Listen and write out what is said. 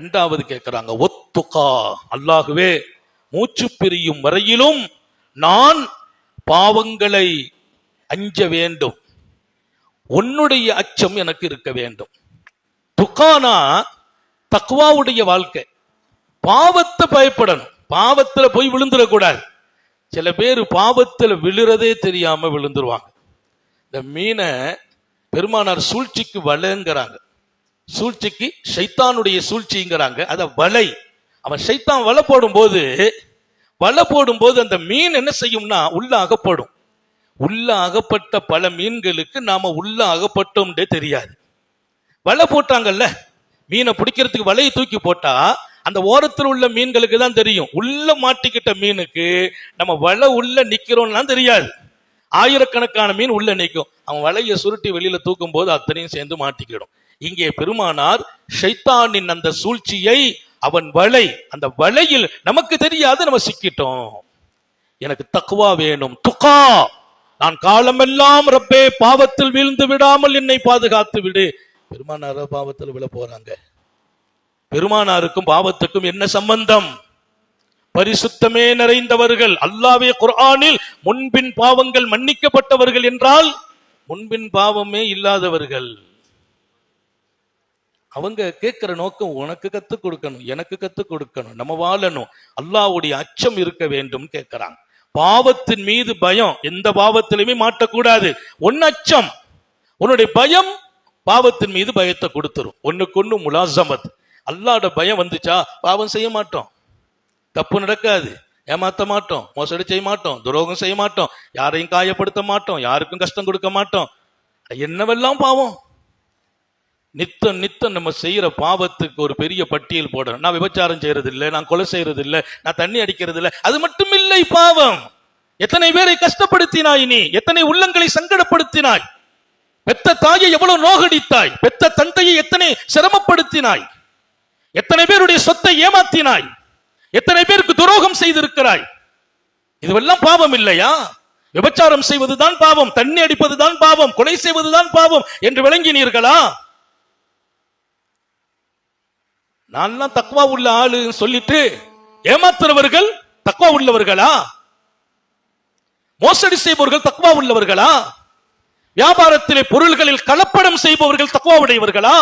இரண்டாவது கேட்கிறாங்க ஒத்துக்கா அல்லாஹுவே மூச்சு பிரியும் வரையிலும் நான் பாவங்களை அஞ்ச வேண்டும். உன்னுடைய அச்சம் எனக்கு இருக்க வேண்டும். துக்கானா தக்குவாவுடைய வாழ்க்கை. பாவத்தை பயப்படணும். பாவத்துல போய் விழுந்துடக்கூடாது. சில பேர் பாவத்துல விழுறதே தெரியாம விழுந்துருவாங்க. இந்த மீனை பெருமானார் சூழ்ச்சிக்கு வளங்கிறாங்க சூழ்ச்சிக்கு ஷைத்தானுடைய சூழ்ச்சிங்கிறாங்க. அத வலை. அவன் ஷைத்தான் வலை போடும்போது வலை போடும்போது அந்த மீன் என்ன செய்யும்னா உள்ள அகப்படும் உள்ள அகப்பட்ட பல மீன்களுக்கு நாம உள்ள அகப்பட்டோம்னே தெரியாது. வலை போட்டாங்கல்ல. மீனை பிடிக்கிறதுக்கு வலையை தூக்கி போட்டா அந்த ஓரத்தில் உள்ள மீன்களுக்கு தான் தெரியும். உள்ள மாட்டிக்கிட்ட மீனுக்கு நம்ம வலை உள்ள நிக்கிறோம்லாம் தெரியாது. ஆயிரக்கணக்கான மீன் உள்ள நிற்கும். அவன் வலையை சுருட்டி வெளியில தூக்கும் போது அத்தனையும் சேர்ந்து மாட்டிக்கிடும். இங்கே பெருமானார் ஷைத்தானின் அந்த சூழ்ச்சியை அவன் வலை அந்த வலையில் நமக்கு தெரியாது நம்ம சிக்கிட்டோம். எனக்கு தக்குவா வேணும் துக்கா. நான் காலமெல்லாம் ரப்பே பாவத்தில் வீழ்ந்து விடாமல் என்னை பாதுகாத்து விடு. பெருமானார பாவத்தில் விழ போறாங்க. பெருமானாருக்கும் பாவத்துக்கும் என்ன சம்பந்தம்? பரிசுத்தமே நிறைந்தவர்கள். அல்லாவே குர்ஆனில் முன்பின் பாவங்கள் மன்னிக்கப்பட்டவர்கள் என்றால் முன்பின் பாவமே இல்லாதவர்கள். அவங்க கேட்கிற நோக்கம் உனக்கு கற்றுக் கொடுக்கணும் எனக்கு கற்றுக் கொடுக்கணும் நம்ம வாழணும். அல்லாவுடைய அச்சம் இருக்க வேண்டும் கேட்கிறாங்க. பாவத்தின் மீது பயம் எந்த பாவத்திலுமே மாட்டக்கூடாது. ஒன்னு அச்சம் உன்னுடைய பயம் பாவத்தின் மீது பயத்தை கொடுத்துரும். ஒண்ணுக்கொன்னு முலாசமத். அல்லாட பயம் வந்துச்சா? பாவம் செய்ய மாட்டோம். தப்பு நடக்காது. ஏமாத்த மாட்டோம். மோசடி செய்ய மாட்டோம். துரோகம் செய்ய மாட்டோம். யாரையும் காயப்படுத்த மாட்டோம். யாருக்கும் கஷ்டம் கொடுக்க மாட்டோம். என்னவெல்லாம் பாவம்? நித்தம் நித்தம் நம்ம செய்யற பாவத்துக்கு ஒரு பெரிய பட்டியல் போடணும். நான் விபச்சாரம் செய்யறது இல்லை நான் கொலை செய்யறது இல்லை நான் தண்ணி அடிக்கிறது இல்லை அது மட்டும் இல்லை பாவம். எத்தனை பேரை கஷ்டப்படுத்தினாய் நீ? எத்தனை உள்ளங்களை சங்கடப்படுத்தினாய்? பெத்த தாயை எவ்வளவு நோகடித்தாய்? பெத்த தந்தையை எத்தனை சிரமப்படுத்தினாய்? எத்தனை பேருடைய சொத்தை ஏமாத்தினாய்? எத்தனை பேருக்கு துரோகம் செய்திருக்கிறாய்? இதுவெல்லாம் பாவம் இல்லையா? விபச்சாரம் செய்வதுதான் பாவம் தண்ணி அடிப்பதுதான் பாவம் கொலை செய்வதுதான் பாவம் என்று விளங்கினீர்களா? நான் தக்குவா உள்ள ஆளுன்னு சொல்லிட்டு ஏமாத்துறவர்கள் தக்குவா உள்ளவர்களா? மோசடி செய்பவர்கள் தக்குவா உள்ளவர்களா? வியாபாரத்திலே பொருள்களில் கலப்படம் செய்பவர்கள் தக்குவா உடையவர்களா?